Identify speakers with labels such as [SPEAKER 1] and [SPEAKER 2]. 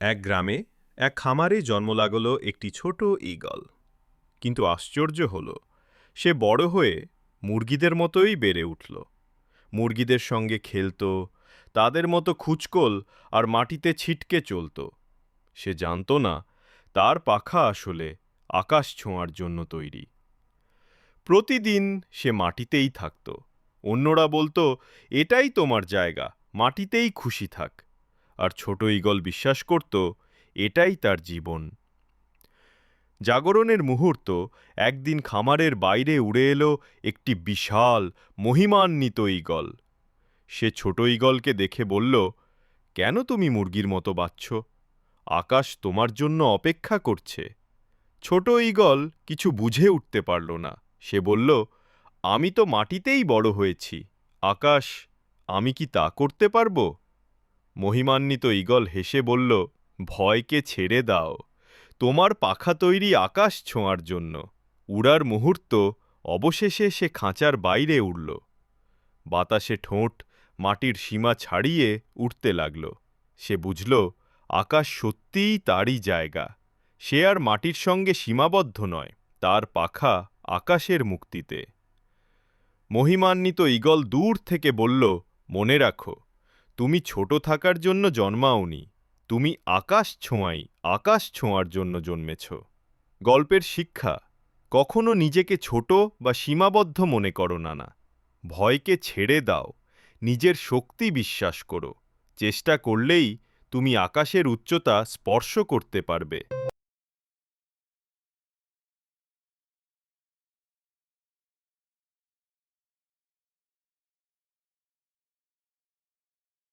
[SPEAKER 1] এক গ্রামে এক খামারে জন্ম লাগল একটি ছোট ঈগল। কিন্তু আশ্চর্য হল, সে বড় হয়ে মুরগিদের মতোই বেড়ে উঠল। মুরগিদের সঙ্গে খেলত, তাদের মতো খুচকল আর মাটিতে ছিটকে চলত। সে জানত না, তার পাখা আসলে আকাশ ছোঁয়ার জন্য তৈরি। প্রতিদিন সে মাটিতেই থাকত। অন্যরা বলতো, এটাই তোমার জায়গা, মাটিতেই খুশি থাক। আর ছোট ঈগল বিশ্বাস করত, এটাই তার জীবন। জাগরণের মুহূর্ত একদিন খামারের বাইরে উড়ে এলো একটি বিশাল, মহিমান্বিত ঈগল। সে ছোট ঈগলকে দেখে বলল, কেন তুমি মুরগির মতো বাচ্চ আকাশ তোমার জন্য অপেক্ষা করছে। ছোট ঈগল কিছু বুঝে উঠতে পারল না। সে বলল, আমি তো মাটিতেই বড় হয়েছি। আকাশ, আমি কি তা করতে পারব? মহিমান্বিত ঈগল হেসে বলল, ভয়কে ছেড়ে দাও। তোমার পাখা তৈরি আকাশ ছোঁয়ার জন্য। উড়ার মুহূর্ত, অবশেষে সে খাঁচার বাইরে উড়ল। বাতাসে ঠোঁট, মাটির সীমা ছাড়িয়ে উঠতে লাগল। সে বুঝল, আকাশ সত্যিই তারই জায়গা। সে আর মাটির সঙ্গে সীমাবদ্ধ নয়, তার পাখা আকাশের মুক্তিতে। মহিমান্বিত ঈগল দূর থেকে বলল, মনে রাখো তুমি ছোট থাকার জন্য জন্মাওনি, তুমি আকাশ ছোঁয়াই, আকাশ ছোঁয়ার জন্য জন্মেছ। গল্পের শিক্ষা, কখনো নিজেকে ছোট বা সীমাবদ্ধ মনে করো না না ভয়কে ছেড়ে দাও, নিজের শক্তি বিশ্বাস করো, চেষ্টা করলেই তুমি আকাশের উচ্চতা স্পর্শ করতে পারবে।